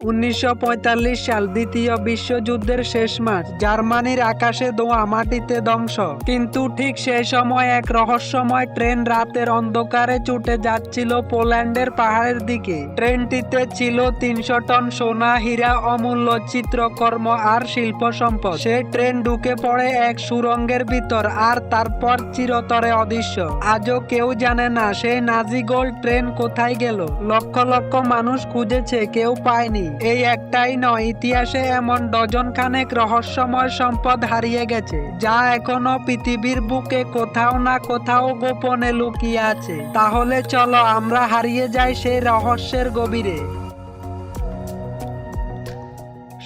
উনিশশো পঁয়তাল্লিশ সাল দ্বিতীয় বিশ্বযুদ্ধের শেষ মাস। জার্মানির আকাশে দোয়া মাটিতে ধ্বংস। কিন্তু ঠিক সেই সময় এক রহস্যময় ট্রেন রাতের অন্ধকারে ছুটে যাচ্ছিল পোল্যান্ডের পাহাড়ের দিকে। ট্রেনটিতে ছিল তিনশো টন সোনা, হীরা, অমূল্য চিত্রকর্ম আর শিল্প সম্পদ। সে ট্রেন ঢুকে পড়ে এক সুরঙ্গের ভিতর আর তারপর চিরতরে অদৃশ্য। আজও কেউ জানে না সেই নাজিগোল ট্রেন কোথায় গেল। লক্ষ লক্ষ মানুষ খুঁজেছে, কেউ পায়নি। এই একটাই নয়, ইতিহাসে এমন ডজন খানেক রহস্যময় সম্পদ হারিয়ে গেছে, যা এখনও পৃথিবীর বুকে কোথাও না কোথাও গোপনে লুকিয়ে আছে। তাহলে চলো আমরা হারিয়ে যাই সেই রহস্যের গভীরে।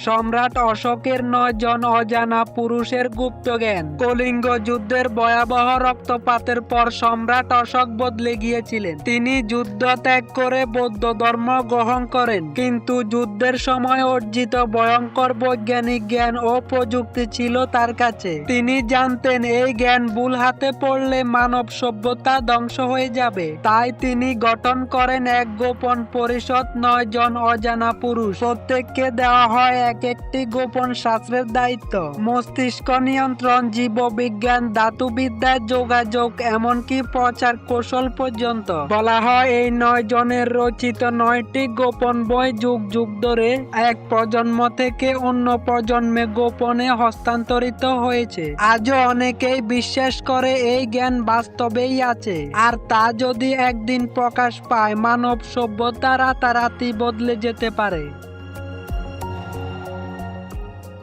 সম্রাট অশোকের নয় জন অজানা পুরুষের গুপ্ত জ্ঞান। কলিঙ্গ যুদ্ধের ভয়াবহ রক্তপাতের পর সম্রাট অশোক বদলে গিয়েছিলেন। তিনি যুদ্ধ ত্যাগ করে বৌদ্ধ ধর্ম গ্রহণ করেন। কিন্তু যুদ্ধের সময় অর্জিত ভয়ঙ্কর বৈজ্ঞানিক জ্ঞান ও প্রযুক্তি ছিল তার কাছে। তিনি জানতেন, এই জ্ঞান ভুল হাতে পড়লে মানব সভ্যতা ধ্বংস হয়ে যাবে। তাই তিনি গঠন করেন এক গোপন পরিষদ, নয় জন অজানা পুরুষ। প্রত্যেককে দেওয়া হয় এক একটি গোপন শাস্ত্রের দায়িত্ব। মস্তিষ্ক নিয়ন্ত্রণ, জীববিজ্ঞান, ধাতুবিদ্যা, যোগাযোগ, এমনকি প্রচার কৌশল পর্যন্ত। বলা হয় এই নয় জনের রচিত নয়টি গোপন বই যুগ যুগ ধরে এক প্রজন্ম থেকে অন্য প্রজন্মে গোপনে হস্তান্তরিত হয়েছে। আজও অনেকেই বিশ্বাস করে এই জ্ঞান বাস্তবেই আছে। আর তা যদি একদিন প্রকাশ পায়, মানব সভ্যতা রাতারাতি বদলে যেতে পারে।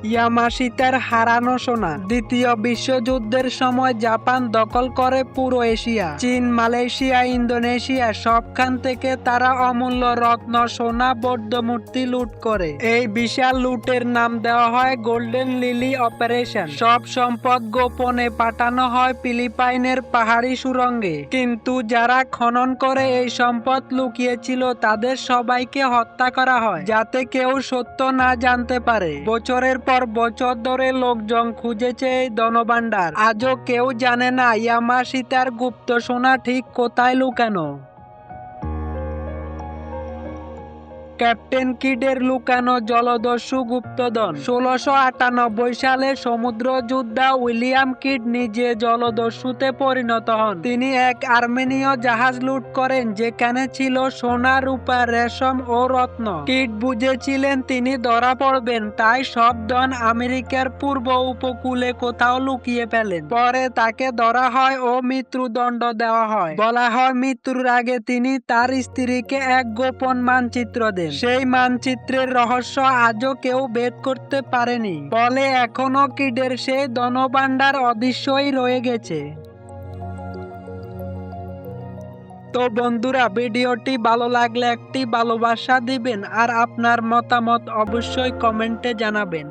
ইয়ামাশিতার হারানো সোনা। দ্বিতীয় বিশ্বযুদ্ধের সময় জাপান দখল করে পুরো এশিয়া। চীন, মালয়েশিয়া, ইন্দোনেশিয়া সবখান থেকে তারা অমূল্য রত্ন, সোনা বৌদ্ধ মূর্তি লুট করে। এই বিশাল লুটের নাম দেওয়া হয় গোল্ডেন লিলি অপারেশন। সব সম্পদ গোপনে পাঠানো হয় ফিলিপাইনের পাহাড়ি সুরঙ্গে। কিন্তু যারা খনন করে এই সম্পদ লুকিয়েছিল, তাদের সবাইকে হত্যা করা হয়, যাতে কেউ সত্য না জানতে পারে। বছরের পর বছর ধরে লোকজন খুঁজেছে এই ধনভাণ্ডার আজও কেউ জানে না ইয়ামাশিতার গুপ্ত সোনা ঠিক কোথায় লুকানো। ক্যাপ্টেন কিডের লুকানো জলদস্যু গুপ্তধন। ষোলোশো আটানব্বই সালে সমুদ্র যোদ্ধা উইলিয়াম কিড নিজে জলদস্যুতে পরিণত হন। তিনি এক আর্মেনীয় জাহাজ লুট করেন, যেখানে ছিল সোনা, রূপা, রেশম ও রত্ন। কিড বুঝেছিলেন তিনি ধরা পড়বেন, তাই সব ধন আমেরিকার পূর্ব উপকূলে কোথাও লুকিয়ে ফেলেন। পরে তাকে ধরা হয় ও মৃত্যুদণ্ড দেওয়া হয়। বলা হয় মৃত্যুর আগে তিনি তার স্ত্রীকে এক গোপন মানচিত্র দেন। সেই মানচিত্রের রহস্য আজও কেউ বেদ করতে পারেনি। ফলে এখনও কিডের সেই ধনভাণ্ডার অদৃশ্যই রয়ে গেছে। তো বন্ধুরা, ভিডিওটি ভালো লাগলে একটি ভালোবাসা দিবেন আর আপনার মতামত অবশ্যই কমেন্টে জানাবেন।